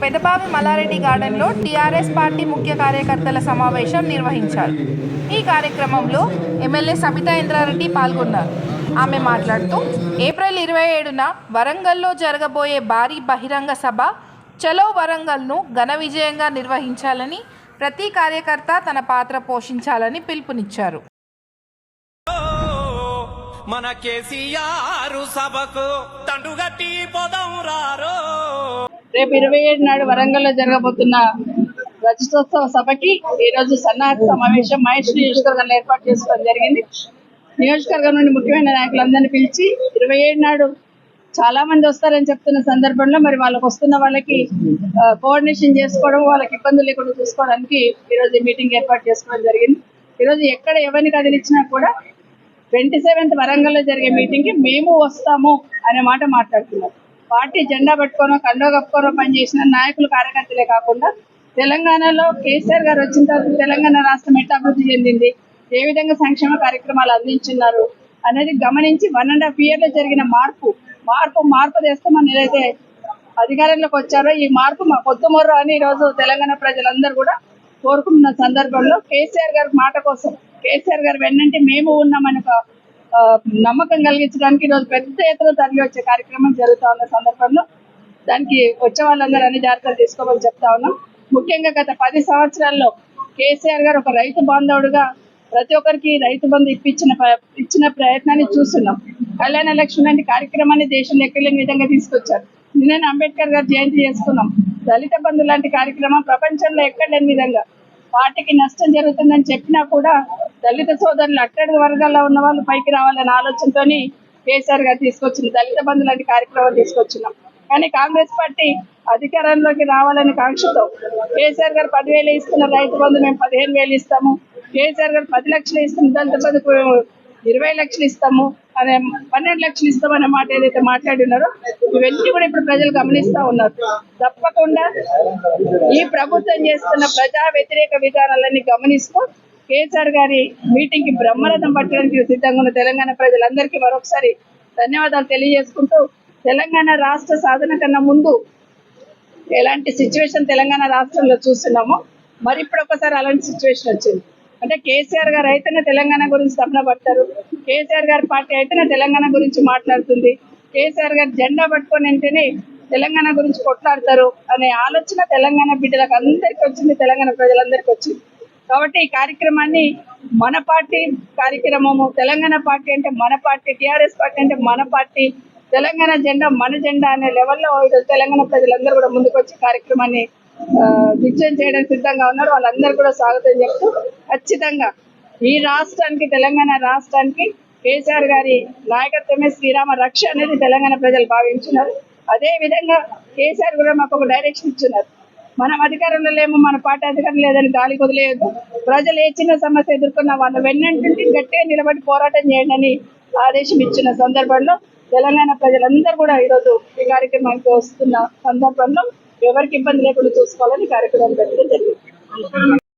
పెదబావి మల్లారెడ్డి గార్డెన్లో TRS party ముఖ్య కార్యకర్తల సమావేశం నిర్వహించారు. ఈ కార్యక్రమంలో ఎమ్మెల్యే సబితా ఇంద్రారెడ్డి పాల్గొన్నారు. ఆమె మాట్లాడుతూ ఏప్రిల్ ఇరవై ఏడున వరంగల్లో జరగబోయే భారీ బహిరంగ సభ చలో వరంగల్ను ఘన విజయంగా నిర్వహించాలని ప్రతి కార్యకర్త తన పాత్ర పోషించాలని పిలుపునిచ్చారు. మన కేసీఆర్ సభకు పోదాం రారో. రేపు ఇరవై ఏడు నాడు వరంగల్లో జరగబోతున్న రజతోత్సవ సభకి ఈ రోజు సన్నాహక సమావేశం మహేష్ నియోజకవర్గంలో ఏర్పాటు చేసుకోవడం జరిగింది. నియోజకవర్గం నుండి ముఖ్యమైన నాయకులందరినీ పిలిచి ఇరవై ఏడు నాడు చాలా మంది వస్తారని చెప్తున్న సందర్భంలో మరి వాళ్ళకి వస్తున్న వాళ్ళకి కోఆర్డినేషన్ చేసుకోవడం వాళ్ళకి ఇబ్బందులు లేకుండా చూసుకోవడానికి ఈరోజు మీటింగ్ ఏర్పాటు చేసుకోవడం జరిగింది. ఈరోజు ఎక్కడ ఎవరిని కదిలించినా కూడా ట్వంటీ సెవెంత్ వరంగల్లో జరిగే మీటింగ్కి మేము వస్తాము అనే మాట మాట్లాడుతున్నారు. పార్టీ జెండా పెట్టుకోనో కండో కప్పుకోనో పనిచేసిన నాయకులు కార్యకర్తలే కాకుండా తెలంగాణలో కేసీఆర్ గారు వచ్చిన తర్వాత తెలంగాణ రాష్ట్రం ఎట్లా అభివృద్ధి చెందింది ఏ విధంగా సంక్షేమ కార్యక్రమాలు అందించున్నారు అనేది గమనించి వన్ అండ్ హాఫ్ ఇయర్లో జరిగిన మార్పు మార్పు మార్పు తెస్తామని ఏదైతే అధికారంలోకి వచ్చారో ఈ మార్పు మా పొద్దుమర్రు అని ఈరోజు తెలంగాణ ప్రజలందరూ కూడా కోరుకుంటున్న సందర్భంలో కేసీఆర్ గారి మాట కోసం కేసీఆర్ గారు వెన్నంటే మేము ఉన్నామని ఒక నమ్మకం కలిగించడానికి ఈరోజు పెద్ద ఎత్తున తరలి వచ్చే కార్యక్రమం జరుగుతూ ఉన్న సందర్భంలో దానికి వచ్చే వాళ్ళందరూ అన్ని జాగ్రత్తలు తీసుకోమని చెప్తా ఉన్నాం. ముఖ్యంగా గత పది సంవత్సరాల్లో కేసీఆర్ గారు ఒక రైతు బాంధవుడుగా ప్రతి ఒక్కరికి రైతు బంధు ఇప్పించిన ప్ర- ఇచ్చిన ప్రయత్నాన్ని చూస్తున్నాం. కళ్యాణ లక్ష్మి లాంటి కార్యక్రమాన్ని దేశంలో ఎక్కలేని విధంగా తీసుకొచ్చారు. నిన్న అంబేద్కర్ గారు జయంతి చేసుకున్నాం. దళిత బంధు లాంటి కార్యక్రమం ప్రపంచంలో ఎక్కడ లేని విధంగా పార్టీకి నష్టం జరుగుతుందని చెప్పినా కూడా దళిత సోదరులు అట్టడి వర్గాల్లో ఉన్న వాళ్ళు పైకి రావాలనే ఆలోచనతోని కేసీఆర్ గారు తీసుకొచ్చిన దళిత బంధు లాంటి కార్యక్రమం తీసుకొచ్చినాం. కానీ కాంగ్రెస్ పార్టీ అధికారంలోకి రావాలనే కాంక్షతో కేసీఆర్ గారు పదివేలు ఇస్తున్న రైతు బంధు మేము పదిహేను వేలు ఇస్తాము. కేసీఆర్ గారు పది లక్షలు ఇస్తున్న దళిత బంధుకు ఇరవై లక్షలు ఇస్తాము. అదే పన్నెండు లక్షలు ఇస్తామనే మాట ఏదైతే మాట్లాడినారో ఇవన్నీ కూడా ఇప్పుడు ప్రజలు గమనిస్తా ఉన్నారు. తప్పకుండా ఈ ప్రభుత్వం చేస్తున్న ప్రజా వ్యతిరేక విధానాలన్నీ గమనిస్తూ కేసీఆర్ గారి మీటింగ్కి బ్రహ్మరథం పట్టడానికి సిద్ధంగా ఉన్న తెలంగాణ ప్రజలందరికీ మరొకసారి ధన్యవాదాలు తెలియజేసుకుంటూ తెలంగాణ రాష్ట్ర సాధన కన్నా ముందు ఎలాంటి సిచ్యువేషన్ తెలంగాణ రాష్ట్రంలో చూస్తున్నామో మరి ఇప్పుడు ఒకసారి అలాంటి సిచ్యువేషన్ వచ్చింది. అంటే కేసీఆర్ గారు అయితేనే తెలంగాణ గురించి తపన పడతారు. కేసీఆర్ గారి పార్టీ అయితేనే తెలంగాణ గురించి మాట్లాడుతుంది. కేసీఆర్ గారు జెండా పట్టుకొని అంటేనే తెలంగాణ గురించి కొట్లాడతారు అనే ఆలోచన తెలంగాణ బిడ్డలకు అందరికీ వచ్చింది తెలంగాణ ప్రజలందరికీ వచ్చింది. కాబట్టి ఈ కార్యక్రమాన్ని మన పార్టీ కార్యక్రమము తెలంగాణ పార్టీ అంటే మన పార్టీ టిఆర్ఎస్ పార్టీ అంటే మన పార్టీ తెలంగాణ జెండా మన జెండా అనే లెవెల్లో ఈరోజు తెలంగాణ ప్రజలందరూ కూడా ముందుకొచ్చి కార్యక్రమాన్ని ఆ, చేయడానికి సిద్ధంగా ఉన్నారు. వాళ్ళందరూ కూడా స్వాగతం చెప్తూ ఖచ్చితంగా ఈ రాష్ట్రానికి తెలంగాణ రాష్ట్రానికి కేసీఆర్ గారి నాయకత్వమే శ్రీరామ రక్ష అనేది తెలంగాణ ప్రజలు భావించున్నారు. అదే విధంగా కేసీఆర్ కూడా మాకు ఒక డైరెక్షన్ ఇచ్చున్నారు. మనం అధికారంలో లేము మన పార్టీ అధికారం లేదని గాలి వదిలేయద్దు ప్రజలు ఏ చిన్న సమస్య ఎదుర్కొన్నా వాళ్ళ వెన్నంటుండి గట్టిగా నిలబడి పోరాటం చేయండి అని ఆదేశం ఇచ్చిన సందర్భంలో తెలంగాణ ప్రజలందరూ కూడా ఈరోజు ఈ కార్యక్రమానికి వస్తున్న సందర్భంలో ఎవరికి ఇబ్బంది లేకుండా చూసుకోవాలని కార్యక్రమం పెట్టడం జరిగింది.